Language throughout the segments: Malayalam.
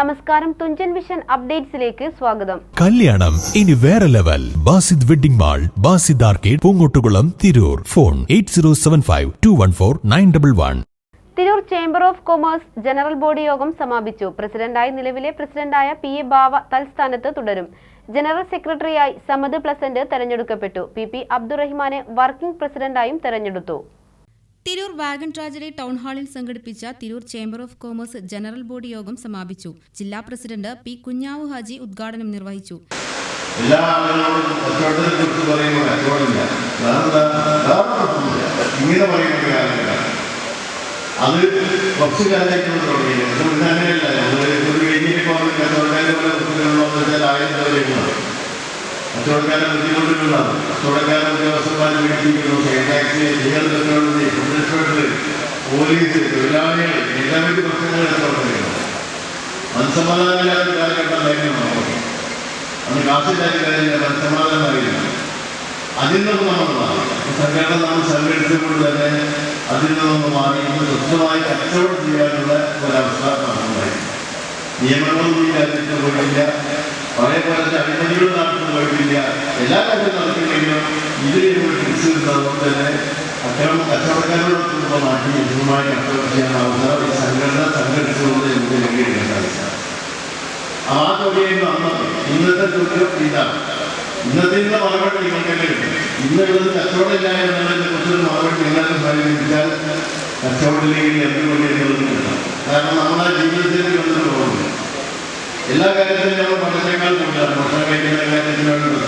നമസ്കാരം തുഞ്ചൻ വിഷൻ അപ്ഡേറ്റ്സിലേക്ക് സ്വാഗതം. കല്യാണം ഇനി വേറെ level. Basid wedding mall Basid arcade Poongottukulam Tirur. Phone eight zero seven five two one four nine double one. Tirur chamber of commerce general body യോഗം സമാപിച്ചു. പ്രസിഡന്റായി നിലവിലെ പ്രസിഡന്റായ പി എ ബാവ തൽസ്ഥാനത്ത് തുടരും. ജനറൽ സെക്രട്ടറിയായി സമദ് പ്ലസന്റ് തെരഞ്ഞെടുക്കപ്പെട്ടു. പി പി അബ്ദുറഹിമാനെ വർക്കിംഗ് പ്രസിഡന്റായും തെരഞ്ഞെടുത്തു. തിരൂർ വാഗൺ ട്രാജഡി ടൗൺ ഹാളിൽ സംഘടിപ്പിച്ച Tirur chamber of commerce general body യോഗം സമാപിച്ചു. ജില്ലാ പ്രസിഡന്റ് പി കുഞ്ഞാവു ഹാജി ഉദ്ഘാടനം നിർവഹിച്ചു. അത് കുറച്ച് കാലമായിട്ട് തുടങ്ങിയില്ല. ഒരു കച്ചവടക്കാരെ പോലെ ബുദ്ധിമുട്ടുള്ളതെന്ന് വെച്ചാൽ ആയിരം മേടിച്ചിരിക്കുന്നു. ടാക്സി ലീഗൽ ഇൻവെസ്റ്റ്മെന്റ് പോലീസ് തൊഴിലാളികൾ നിരവധി പ്രശ്നങ്ങൾ കച്ചവടത്തിലുണ്ട് മനസ്സമാധാനമില്ലാത്ത കാലഘട്ടം നമുക്ക് അന്ന് കാശില്ലാത്ത കാര്യമില്ല സമാധാനമായില്ല അതിൽ നിന്ന് നമ്മൾ മാറി. സംഘടന നാം സംഘടിച്ചപ്പോൾ തന്നെ അതിൽ നിന്ന് മാറി. ഇന്ന് സ്വസ്ഥമായി കച്ചവടം ചെയ്യാനുള്ള ഒരവസ്ഥ നമുക്കുണ്ടായി നിയമങ്ങളൊന്നും ഈ രാജ്യത്ത് പോയിട്ടില്ല. പഴയ പോലത്തെ അഴിമതികളും നടത്തുന്ന പോയിട്ടില്ല. എല്ലാ കാര്യവും നടത്തില്ലെങ്കിലും ഇതിൽ ഫിക്സ് ചെയ്തതുകൊണ്ട് തന്നെ അക്രമം കച്ചവടക്കാരോടൊപ്പം നാട്ടിൽ നിയമമായി കച്ചവടം ചെയ്യാനാവുന്ന ഒരു സംഘടന സംഘടിച്ചുകൊണ്ട് എനിക്ക് നേടിയെടുക്കാൻ സാധിച്ചു ആ തുകയിൽ അന്നത് ഇന്നത്തെ തുക ഇതാണ്. ഇന്നത്തെ ഇന്ന് മറുപടി നിങ്ങൾക്കല്ലേ കിട്ടും? ഇന്നുള്ളത് കച്ചവടമില്ല എന്നതിനെ കുറിച്ചൊരു മറുപടി നിങ്ങൾക്ക് പരിഗണിച്ചാൽ കച്ചവടത്തിലേക്ക് എന്തുകൊണ്ടിരിക്കുന്നത് എന്നുള്ളത് കിട്ടാം. കാരണം നമ്മുടെ ജീവിതത്തിൽ പോകുന്നു. എല്ലാ കാര്യത്തിലും നമ്മൾ പണ്ടത്തേക്കാൾ കൂടുതലാണ്. ഭക്ഷണം കഴിക്കുന്ന കാര്യത്തിലാണ്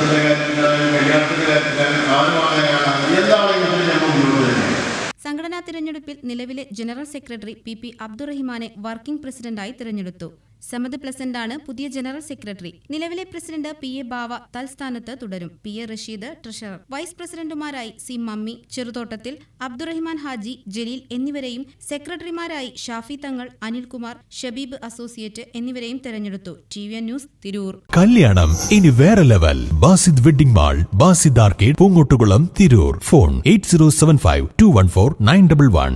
തിരഞ്ഞെടുപ്പിൽ നിലവിലെ ജനറൽ സെക്രട്ടറി പി പി അബ്ദുറഹിമാനെ വർക്കിംഗ് പ്രസിഡന്റായി തിരഞ്ഞെടുത്തു സമദ് ആണ് പുതിയ ജനറൽ സെക്രട്ടറി. നിലവിലെ പ്രസിഡന്റ് പി എ ബാവ തൽസ്ഥാനത്ത് തുടരും. P A Rasheed treasurer. Vice പ്രസിഡന്റുമാരായി C Mammi ചെറുതോട്ടത്തിൽ Abdurahiman Haji Jaleel എന്നിവരെയും സെക്രട്ടറിമാരായി ഷാഫി തങ്ങൾ അനിൽകുമാർ ഷബീബ് അസോസിയേറ്റ് എന്നിവരെയും തെരഞ്ഞെടുത്തു. T V news Tirur. കല്യാണം ഇനി വേറെ level. Basid wedding mall Basid arcade Poongottukulam Tirur. Phone eight zero seven five two one four nine double one.